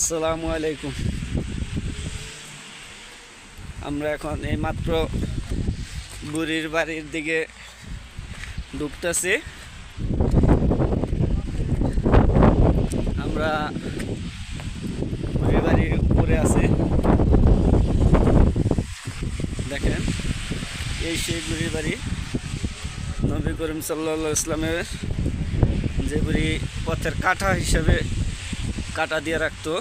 আসসালামু আলাইকুম। আমরা এখন এই মাত্র বুড়ির বাড়ির দিকে ঢুকতেছি। আমরা বুড়ির বাড়ির উপরে আছি। দেখেন, এই সেই বুড়ির বাড়ি। নবী করিম সাল্লা ইসলামের যে বুড়ি পথের কাঁটা হিসেবে কাটা দিয়ে রাখতো।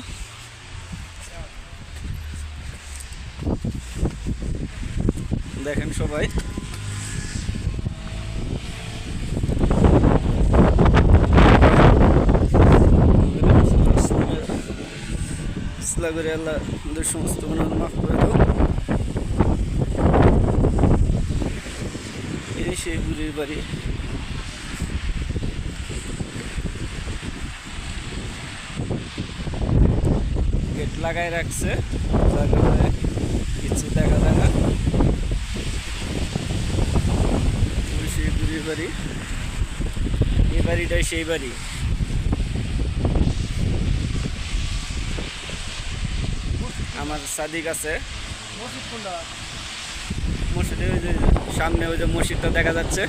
দেখেন সবাই। করে সমস্ত মাফ করে দাও। এই সেই বুড়ির বাড়ি। গেট লাগাই রাখছে। যার কারণে কিছু দেখা যায় না। সেই বাড়ি এই বাড়িটাই সেই বাড়ি। আমার সাদিক আছে। মসজিদে ওই যে সামনে ওই যে মসজিদটা দেখা যাচ্ছে।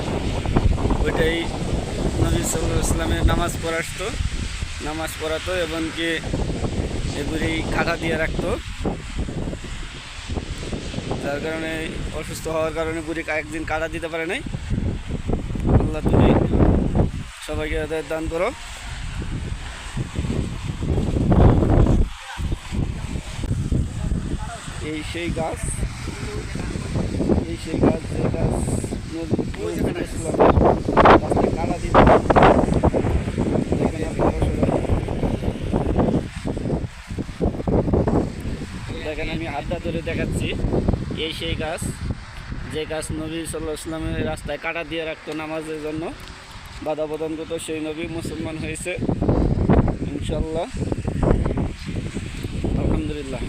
ওইটাই নবী সাল্লাহ ইসলামের নামাজ পড়াতো নামাজ পড়াতো এবং কি এগুলি কাটা দিয়ে রাখতো। যার কারণে অসুস্থ হওয়ার কারণে বুড়ি একদিন কাটা দিতে পারে নাই। আল্লাহ তুমি সবাইকে হৃদয় দান করো। এই সেই গাছ এই সেই গাছ যে গাছ নজরুল ইসলামের গাছটা কাটা দিতে দেখেন আপনারা সবাই দেখেন, আমি হাতটা ধরে দেখাচ্ছি। এই সেই গাছ, যে গাছ নবী সাল্লাহ ইসলামের রাস্তায় কাটা দিয়ে রাখতো নামাজের জন্য। বাধা প্রদান করতো, সেই নবী মুসলমান হয়েছে। ইনশাল্লাহ আলহামদুলিল্লাহ।